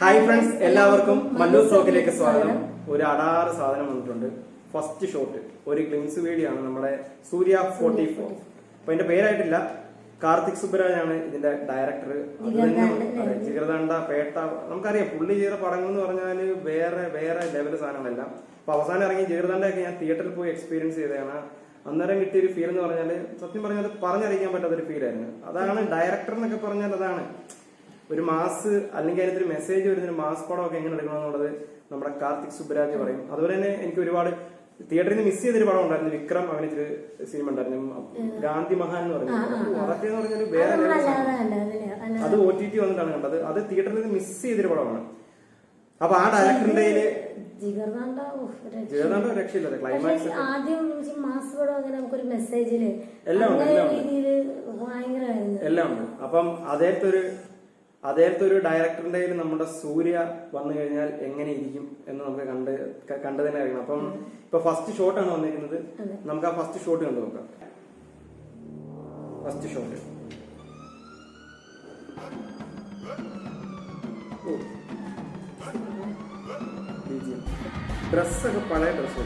Hi friends എല്ലാവർക്കും മല്ലു ഷോക്കിലേക്ക് സ്വാഗതം. ഒരു അടാറ് സാധനം വന്നിട്ടുണ്ട്. ഫസ്റ്റ് ഷോട്ട് ഒരു ഗ്ലിംസ് വീഡിയോ ആണ് നമ്മുടെ സൂര്യ ഫോർട്ടി ഫോർ അപ്പൊ എന്റെ പേരായിട്ടില്ല. കാർത്തിക് സുബ്രാജാണ് ഇതിന്റെ ഡയറക്ടർ ജിഗർദണ്ഡ പേട്ട നമുക്കറിയാം പുള്ളി ചെയ്ത പടങ്ങൾ എന്ന് പറഞ്ഞാൽ വേറെ വേറെ ലെവൽ സാധനങ്ങളെല്ലാം. അപ്പൊ അവസാനം ഇറങ്ങി ജിഗർദണ്ഡയൊക്കെ ഞാൻ തിയേറ്ററിൽ പോയി എക്സ്പീരിയൻസ് ചെയ്തതാണ്. അന്നേരം കിട്ടിയ ഒരു ഫീൽ എന്ന് പറഞ്ഞാൽ സത്യം പറഞ്ഞാൽ പറഞ്ഞറിയിക്കാൻ പറ്റാത്ത ഒരു ഫീൽ ആയിരുന്നു. അതാണ് ഡയറക്ടർ എന്നൊക്കെ പറഞ്ഞാൽ അതാണ്. ഒരു മാസ് അല്ലെങ്കിൽ അതിനകത്ത് ഒരു മെസ്സേജ് വരുന്ന ഒരു മാസ് ഒക്കെ എങ്ങനെ എടുക്കണം എന്നുള്ളത് നമ്മുടെ കാർത്തിക് സുബ്രാജ് പറയും. അതുപോലെ തന്നെ എനിക്ക് ഒരുപാട് തിയേറ്ററിൽ നിന്ന് മിസ് ചെയ്തൊരു പടം ഉണ്ടായിരുന്നു. വിക്രം അഭിനയിച്ചൊരു സിനിമ ഉണ്ടായിരുന്നു. ഗാന്ധി മഹാൻ എന്ന് പറഞ്ഞു അതൊക്കെ എന്ന് പറഞ്ഞൊരു വേറെ. അത് ഒ ടി ടി വന്നിട്ടാണ് കണ്ടത്. അത് തിയേറ്ററിൽ നിന്ന് മിസ് ചെയ്തൊരു പടമാണ്. അപ്പൊ ആ ഡയറക്ടറിന്റെ ജിഗർദാണ്ട രക്ഷയില്ല. ക്ലൈമാക്സ് ആദ്യം മാസ് പടം അങ്ങനെ നമുക്കൊരു മെസ്സേജിൽ എല്ലാം ഉണ്ട്, എല്ലാം ഉണ്ട്. അപ്പം അതേത്തെ അതേത്തെ ഒരു ഡയറക്ടറിന്റെ കയ്യിൽ നമ്മുടെ സൂര്യ വന്നു കഴിഞ്ഞാൽ എങ്ങനെ ഇരിക്കും എന്ന് നമുക്ക് കണ്ട് കണ്ടു തന്നെ അറിയണം. അപ്പം ഇപ്പൊ ഫസ്റ്റ് ഷോട്ട് ആണ് വന്നിരിക്കുന്നത്. നമുക്ക് ആ ഫസ്റ്റ് ഷോട്ട് കണ്ടു നോക്കാം. ഫസ്റ്റ് ഷോട്ട് ഡ്രസ്സൊക്കെ പഴയ ഡ്രസ്സ്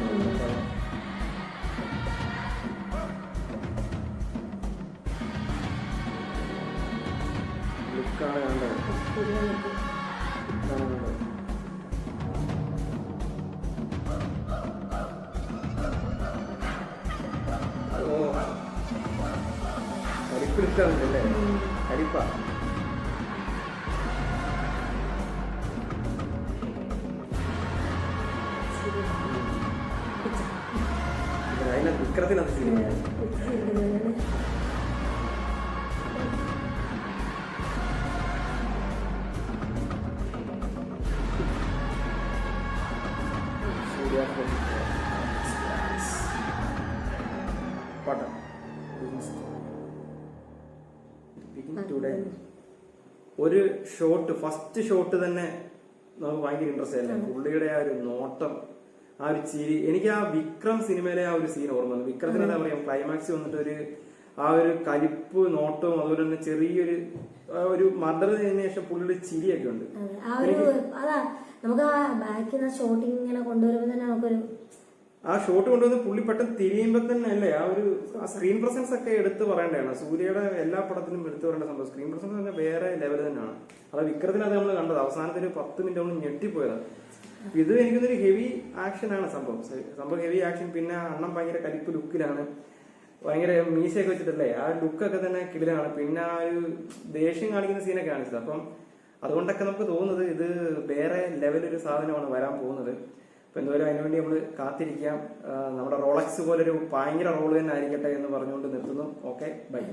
ലുക്കാണ് കണ്ടത് ഓ കരിപ്പിടുക്കാറുണ്ടല്ലേ കരിപ്പ അതിനെ വിക്രത്തിനകത്ത് ശരിയാണ് ടുഡേ ഒരു ഷോട്ട് ഫസ്റ്റ് ഷോട്ട് തന്നെ നമുക്ക് ഭയങ്കര ഇൻട്രസ്റ്റ് ആയിരുന്നു പുള്ളിയുടെ ആ ഒരു നോട്ടം ആ ഒരു ചിരി. എനിക്ക് ആ വിക്രം സിനിമയിലെ ആ ഒരു സീൻ ഓർമ്മ വന്നു. വിക്രത്തിന് എന്താ പറയാ ക്ലൈമാക്സ് വന്നിട്ട് ഒരു ആ ഒരു കലിപ്പ് നോട്ടവും അതുപോലെ തന്നെ ചെറിയൊരു ഒരു മദർ ചെയ്തതിനു ശേഷം പുള്ളിയുടെ ചിരിയൊക്കെ ഉണ്ട്. നമുക്ക് ആ ബാക്കിൽ നിന്ന് ഷോട്ടിങ് ഇങ്ങനെ കൊണ്ടുവരുമ്പോ തന്നെ നമുക്കൊരു ആ ഷോട്ട് കൊണ്ടുവന്ന് പുള്ളി പെട്ടെന്ന് തിരിയുമ്പോ തന്നെ അല്ലേ ആ ഒരു സ്ക്രീൻ പ്രസൻസ് ഒക്കെ എടുത്ത് പറയേണ്ടതാണ്. സൂര്യയുടെ എല്ലാ പടത്തിലും എടുത്തു പറയേണ്ട സംഭവം. സ്ക്രീൻ പ്രസൻസ് തന്നെ വേറെ ലെവൽ തന്നെയാണ്. അത് വിക്രത്തിന് അത് നമ്മൾ കണ്ടത് അവസാനത്തെ ഒരു പത്ത് മിനിറ്റ് നമ്മൾ ഞെട്ടിപ്പോയതാണ് ഇത് എനിക്കൊന്നൊരു ഹെവി ആക്ഷനാണ് സംഭവം. സംഭവം ഹെവി ആക്ഷൻ പിന്നെ അണ്ണം ഭയങ്കര കരിപ്പ് ലുക്കിലാണ് ഭയങ്കര മീശയൊക്കെ വെച്ചിട്ടല്ലേ? ആ ലുക്കൊക്കെ തന്നെ കിടിലാണ്. പിന്നെ ആ ഒരു ദേഷ്യം കാണിക്കുന്ന സീനൊക്കെ കാണിച്ചത്. അപ്പം അതുകൊണ്ടൊക്കെ നമുക്ക് തോന്നുന്നത് ഇത് വേറെ ലെവലൊരു സാധനമാണ് വരാൻ പോകുന്നത്. അപ്പൊ എന്തായാലും അതിനുവേണ്ടി നമ്മൾ കാത്തിരിക്കാം. നമ്മുടെ റോളക്സ് പോലൊരു ഭയങ്കര റോൾ തന്നെ ആയിരിക്കട്ടെ എന്ന് പറഞ്ഞുകൊണ്ട് നിർത്തുന്നു. Okay bye.